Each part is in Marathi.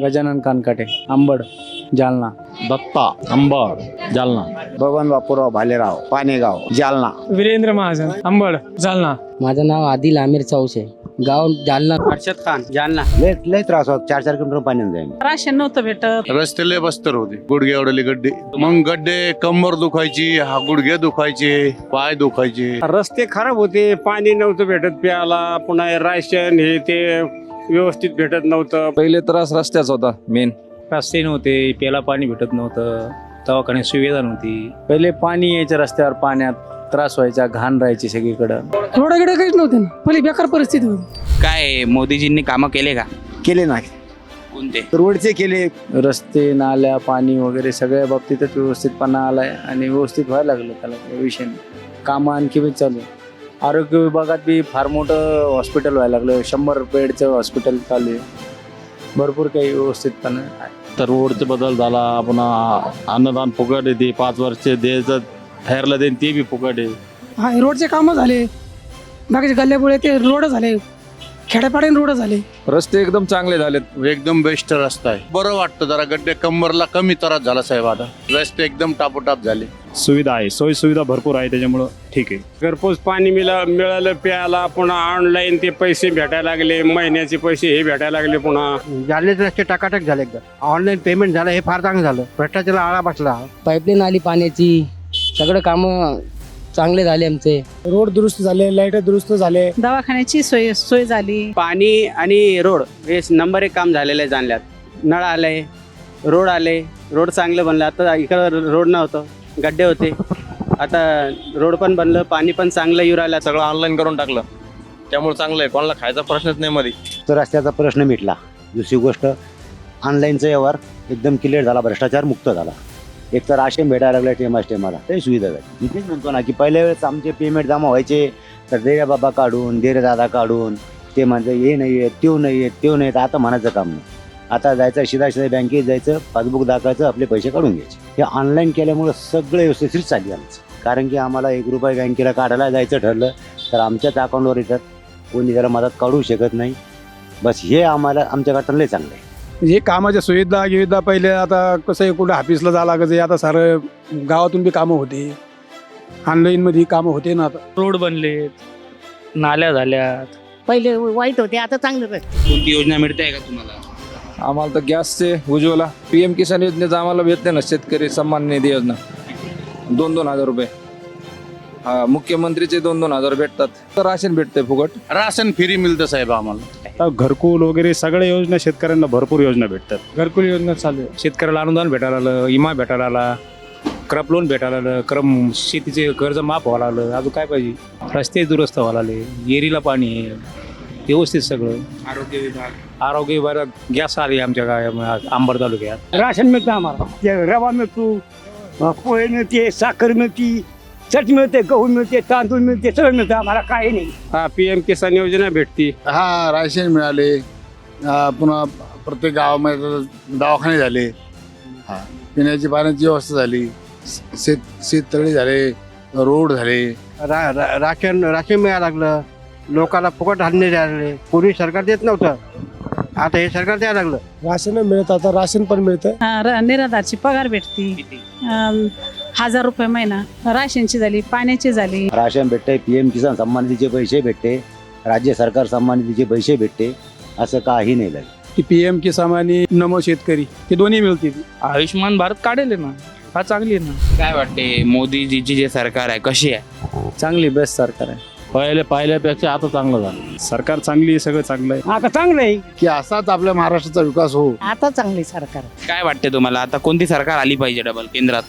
गजानन कानकाटे आंबड जालना. दत्ता अंबड जालना. बबन बापूराव भालेराव पानेगाव जालना. वीरेंद्र महाजन अंबड जालना. माझं नाव आदिल आमिर चौसे गाव जालना. अर्षद खान जालना. लय लय त्रास होत. चार चार किलोमीटर पाण्यात जाईल. राशन नव्हतं भेटत. रस्ते लय बस्तर होते. गुडघे एवढले गड्डे. मग गड्डे कंबर दुखायची हा गुडघे दुखायचे पाय दुखायचे. रस्ते खराब होते. पाणी नव्हतं भेटत प्यायला. पुन्हा राशन हे ते व्यवस्थित भेटत नव्हतं. पहिले त्रास रस्त्याचा होता मेन रस्ते नव्हते प्याला पाणी भेटत नव्हतं दवाखान्यात सुविधा नव्हती. पहिले पाणी यायचं रस्त्यावर पाण्यात त्रास व्हायचा घाण राहायची सगळीकडं. रोडाकडे काहीच नव्हते ना. पहिली बेकार परिस्थिती होती. काय मोदीजींनी कामं केले का? केले ना. कोणते? रोडचे केले. रस्ते नाल्या पाणी वगैरे सगळ्या बाबतीतच व्यवस्थितपणा आलाय आणि व्यवस्थित व्हायला लागलं त्याला काही विषय नाही. कामं आणखी बी चालू. आहे. आरोग्य विभागात बी फार मोठं हॉस्पिटल व्हायला लागलं. शंभर बेडचं हॉस्पिटल चालू आहे. भरपूर काही व्यवस्थितपणे आहे. तर रोडचे बदल झाला. पुन्हा अन्नदान फुकट येते पाच वर्ष द्यायचं ठरलं देईन ते बी फुकट आहे. हा हे रोडचे कामं झाले. बाकीचे गल्ल्यापुळे ते रोड झाले. खेड्यापाड्याने रोड झाले. रस्ते एकदम चांगले झालेत. एकदम बेस्ट रस्ता आहे. बरं वाटतं जरा गड्डे कंबरला कमी त्रास झाला साहेब आता. रस्ते एकदम टापोटाप झाले. सुविधा आहे. सोयी सुविधा भरपूर आहे त्याच्यामुळं ठीक आहे. घरपोच पाणी मिळा मिळालं प्यायला पुन्हा ऑनलाईन ते पैसे भेटायला लागले महिन्याचे पैसे हे भेटायला लागले पुन्हा. जालन्याचे रस्ते टाकाटक झाले एकदम ऑनलाईन पेमेंट झालं हे फार चांगलं झालं. भ्रष्टाचाराला आळा बसला. पाईपलाईन आली पाण्याची. सगळं कामं चांगले झाले आमचे. रोड दुरुस्त झाले लाइट दुरुस्त झाले. दवाखान्याची सोय सोय झाली. पाणी आणि रोड हे नंबर एक काम झालेलं आहे जाणल्यात. नळ आलंय रोड आले रोड चांगलं बनलं. आता इकडं रोड नव्हतं गड्डे होते. आता रोड पण बनलं पाणी पण चांगलं येऊ राहिलं. सगळं ऑनलाईन करून टाकलं. त्यामुळे चांगलं आहे. कोणाला खायचा प्रश्नच नाही मध्ये तर रस्त्याचा प्रश्न मिटला. दुसरी गोष्ट ऑनलाईनचा व्यवहार एकदम क्लिअर झाला. भ्रष्टाचार मुक्त झाला. एक तर राशन भेटायला लागलं टेमा टेमाला ते सुविधा झाली इथेच म्हणतो ना की पहिल्या वेळेस आमचे पेमेंट जमा व्हायचे तर देऱ्या बाबा काढून देरे दादा काढून. ते म्हणते हे नाही आहे त्यो नाही आहे त्यो नाही आता म्हणायचं काम नाही. आता जायचं शिधा शिधा बँकेत जायचं पासबुक दाखवायचं आपले पैसे काढून घ्यायचे. हे ऑनलाईन केल्यामुळं सगळं व्यवस्थित चालली आमचं. कारण की आम्हाला एक रुपये बँकेला काढायला जायचं ठरलं तर आमच्याच अकाउंटवर येतात. कोणी त्याला मदत काढू शकत नाही. बस हे आम्हाला आमच्याकडं लय चांगलं आहे. म्हणजे कामाच्या सुविधा गिविधा पहिले आता कसं आहे कुठं ऑफिसला जावं लागायचं आता सारं गावातून बी कामं होते. ऑनलाईन मध्ये कामं होते ना आता. रोड बनले नाल्या झाल्यात. पहिले वाईट होते आता चांगलं कोणती योजना मिळते आहे का तुम्हाला? आम्हाला तर गॅसचे उज्ज्वला. पी एम किसान योजनेचा आम्हाला भेटते ना शेतकरी सन्मान निधी योजना. दोन दोन हजार रुपये. हा मुख्यमंत्रीचे दोन दोन हजार भेटतात. तर राशन भेटते फुकट. राशन फ्री मिळतं साहेब आम्हाला. आता घरकुल वगैरे सगळ्या योजना शेतकऱ्यांना भरपूर योजना भेटतात. घरकुल योजना चालू आहे. शेतकऱ्याला अनुदान भेटायला आलं इमा भेटायला आला क्रप लोन भेटायला आलं क्रम शेतीचे कर्ज माफ व्हायला आलं अजून काय पाहिजे? रस्ते दुरुस्त व्हायला आले येरीला पाणी आहे व्यवस्थित सगळं. आरोग्य विभाग. आरोग्य विभागात गॅस आली आमच्या काय आंबड तालुक्यात. राशन मिळतं आम्हाला. रवा मिळतो पोहे मिळते साखर मिळते चट मिळते गहू मिळते तांदूळ मिळते सगळं मिळतं. आम्हाला काही नाही. हा पी एम किसान योजना भेटते. हा राशन मिळाले. हा, पुन्हा प्रत्येक गावामध्ये दवाखाने झाले. हा पिण्याची पाण्याची व्यवस्था झाली. शेत शेततळी झाले रोड झाले. रा, रा, राशन राशन मिळायला लागलं. लोकांना फुकट धान्य द्यायला लागले. पूर्वी सरकार देत नव्हतं. आता हे सरकार द्यायला लागलं. राशन मिळतं आता राशन पण मिळतं. हा, र- निराधारची पगार भेटती. हजार रुपये महिना. राशनची झाली पाण्याची झाली. राशन भेटते पी एम किसान सन्मान निधीचे पैसे भेटते राज्य सरकार सन्मान निधीचे पैसे भेटते असं काही नाही लागलं की पी एम किसान आणि नमो शेतकरी हे दोन्ही मिळतील. आयुष्यमान भारत काढेल ना? हा चांगली आहे ना? काय वाटते मोदीजीची जे सरकार आहे कशी आहे? चांगली बेस्ट सरकार आहे. पहिले पाहिल्यापेक्षा आता चांगलं झालं. सरकार चांगली आहे सगळं चांगलं आहे. आता चांगलं आहे. की असाच आपल्या महाराष्ट्राचा विकास हो. आता चांगली सरकार. काय वाटते तुम्हाला? आता कोणती सरकार आली पाहिजे डबल केंद्रात?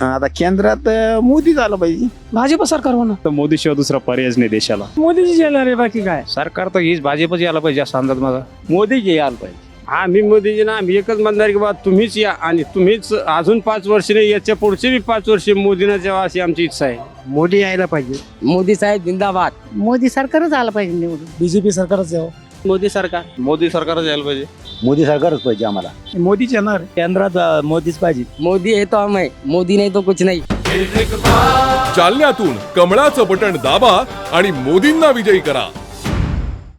आता केंद्रात मोदी झालं पाहिजे. भाजप सरकार होणार. तर मोदीशिवाय दुसरा पर्यायच नाही देशाला. मोदीची येणार आहे बाकी काय? सरकार तर हीच भाजपच यायला पाहिजे असा अंदाज माझा मोदी यायला पाहिजे. आम्ही मोदीजींना आम्ही एकच म्हणणार की बा तुम्हीच या आणि तुम्हीच अजून पाच वर्ष नाही याच्या पुढचे बी पाच वर्ष मोदींना जेव्हा अशी आमची इच्छा आहे. मोदी यायला पाहिजे. मोदी साहेब जिंदाबाद. मोदी सरकारच आलं पाहिजे निवडून. बीजेपी सरकारच यावं. मोदी सरकार? मोदी सरकारच यायला पाहिजे. मोदी सरकारच पाहिजे आम्हाला. मोदीच येणार? केंद्रात मोदीच पाहिजे. मोदी है तो हम है मोदी नहीं तो कुछ नहीं. जालन्यातून कमळाचं बटण दाबा आणि मोदींना विजयी करा.